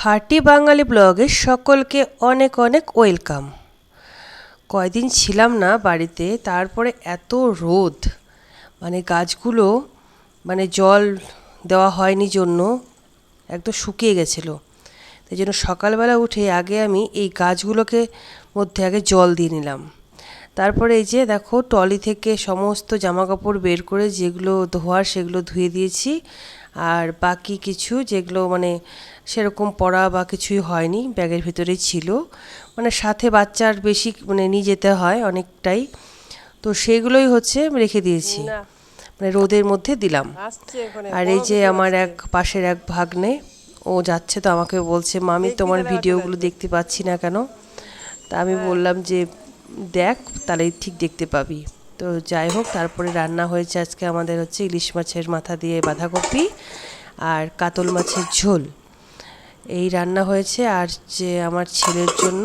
খাঁটি বাঙালি ব্লগে সকলকে অনেক অনেক ওয়েলকাম। কয়দিন ছিলাম না বাড়িতে, তারপরে এত রোদ। মানে গাছগুলো মানে জল দেওয়া হয়নি জন্য, একদম শুকিয়ে গেছিল। তাই জন্য সকালবেলা উঠে আগে আমি এই গাছগুলোকে মধ্যে আগে জল দিয়ে নিলাম। তারপরে এই যে দেখো টলি থেকে সমস্ত জামা কাপড় বের করে যেগুলো ধোয়ার সেগুলো ধুয়ে দিয়েছি। আর বাকি কিছু যেগুলো মানে সেরকম পড়া বা কিছুই হয়নি ব্যাগের ভিতরেই ছিল। মানে সাথে বাচ্চার বেশি মানে নিয়ে যেতে হয় অনেকটাই। তো সেগুলোই হচ্ছে রেখে দিয়েছি। মানে রোদের মধ্যে দিলাম। আর এই যে আমার এক পাশের এক ভাগ্নে ও যাচ্ছে তো আমাকে বলছে মামি তোমার ভিডিওগুলো দেখতে পাচ্ছি না কেন? তা আমি বললাম যে দেখ তাহলে ঠিক দেখতে পাবি। তো যাই হোক, তারপরে রান্না হয়েছে আজকে আমাদের হচ্ছে ইলিশ মাছের মাথা দিয়ে বাঁধাকপি আর কাতল মাছের ঝোল। এই রান্না হয়েছে আর যে আমার ছেলের জন্য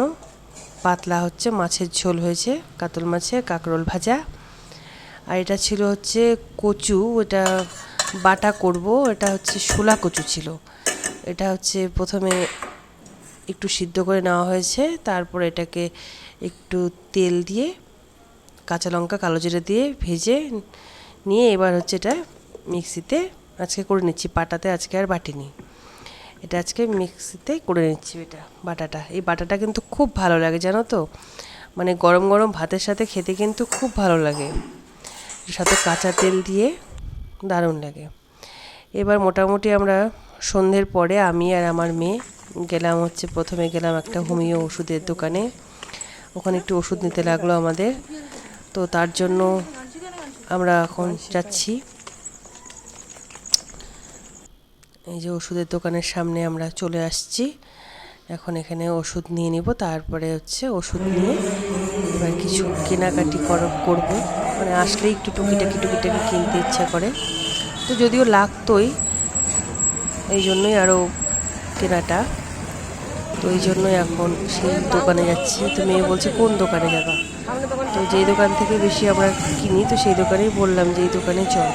পাতলা হচ্ছে মাছের ঝোল হয়েছে, কাতল মাছের কাঁকরোল ভাজা। আর এটা ছিল হচ্ছে কচু এটা বাটা করব, এটা হচ্ছে শোলা কচু ছিল। এটা হচ্ছে প্রথমে একটু সিদ্ধ করে নেওয়া হয়েছে, তারপর এটাকে একটু তেল দিয়ে কাঁচা লঙ্কা কালো জিরে দিয়ে ভেজে নিয়ে এবার হচ্ছে এটা মিক্সিতে আজকে করে নিচ্ছি। পাটাতে আজকে আর বাটিনি। এটা আজকে মিক্সিতে করে নিচ্ছি এটা বাটাটা। এই বাটাটা কিন্তু খুব ভালো লাগে, জানো তো? মানে গরম গরম ভাতের সাথে খেতে কিন্তু খুব ভালো লাগে। সাথে কাঁচা তেল দিয়ে দারুণ লাগে। এবার মোটামুটি আমরা সন্ধ্যের পরে আমি আর আমার মেয়ে গেলাম হচ্ছে, প্রথমে গেলাম একটা হোমিও ওষুধের দোকানে। ওখানে একটু ওষুধ নিতে লাগল আমাদের। তো তার জন্য আমরা এখন যাচ্ছি। এই যে ওষুধের দোকানের সামনে আমরা চলে আসছি। এখন এখানে ওষুধ নিয়ে নিব, তারপরে হচ্ছে ওষুধ নিয়ে এবার কিছু কেনাকাটি করব। মানে আসলেই একটু টুকিটাকি টুকিটাকি কিনতে ইচ্ছা করে। তো যদিও লাগতোই, এই জন্যই আরও কেনাটা। তো এই জন্যই এখন সেই দোকানে যাচ্ছি। তো মেয়ে বলছে কোন দোকানে যাবা? তো যেই দোকান থেকে বেশি আমরা কিনি তো সেই দোকানেই বললাম যে এই দোকানে চল।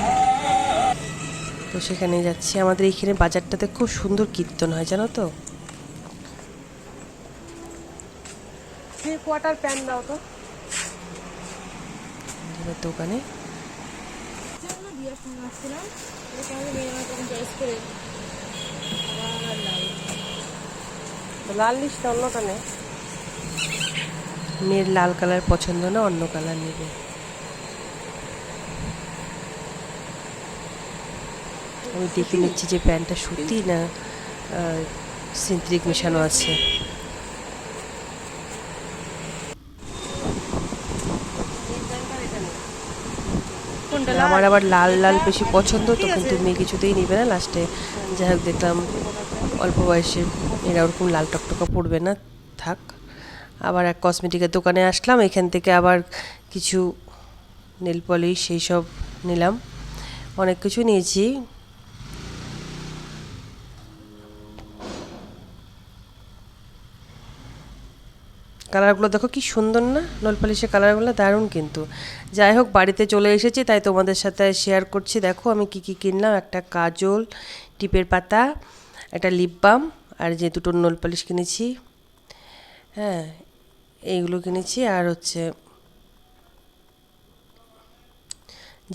তো সেখানে যাচ্ছি। আমাদের এইখানে বাজারটাতে খুব সুন্দর কীর্তন হয় জানো তো? কোয়ার্টার প্যান্ট দাও তো। দোকানে। আসছিলাম এরকম আমি মেয়ে আমার তখন চয়েস করে আবার লাল লিস্টটা অন্য কানে মেয়ের লাল কালার পছন্দ না অন্য কালার নেবে। আমি দেখে নিচ্ছি যে প্যান্টটা সত্যি না সিন্থেটিক মেশানো আছে। আমার আবার লাল লাল বেশি পছন্দ তো কিন্তু মেয়ে কিছুতেই নিবে না লাস্টে। যাই হোক দেখলাম অল্প বয়সে এরা ওরকম লাল টকটকা পড়বে না, থাক। আবার এক কসমেটিকের দোকানে আসলাম, এখান থেকে আবার কিছু নেল পলিশ সেই সব নিলাম। অনেক কিছু নিয়েছি। কালারগুলো দেখো কি সুন্দর না নল পলিশের কালারগুলো দারুণ কিন্তু। যাই হোক, বাড়িতে চলে এসেছি, তাই তোমাদের সাথে শেয়ার করছি। দেখো আমি কি কি কিনলাম, একটা কাজল, টিপের পাতা, একটা লিপ বাম আর যে দুটো নল পলিশ কিনেছি হ্যাঁ এইগুলো কিনেছি। আর হচ্ছে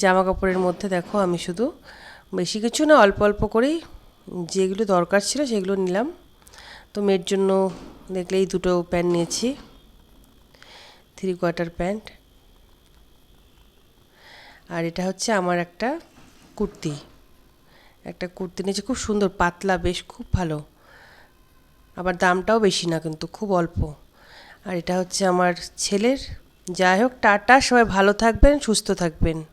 জামা কাপড়ের মধ্যে দেখো আমি শুধু বেশি কিছু না, অল্প অল্প করেই যেগুলো দরকার ছিল সেগুলো নিলাম। তো মেয়ের জন্য দেখলে এই দুটো প্যান্ট নিয়েছি থ্রি কোয়ার্টার প্যান্ট। আর এটা হচ্ছে আমার একটা কুর্তি। একটা কুর্তি নিয়েছি, খুব সুন্দর, পাতলা, বেশ, খুব ভালো। আবার দামটাও বেশি না কিন্তু, খুব অল্প। আর এটা হচ্ছে আমার ছেলের। যাই হোক, টাটা, সবাই ভালো থাকবেন, সুস্থ থাকবেন।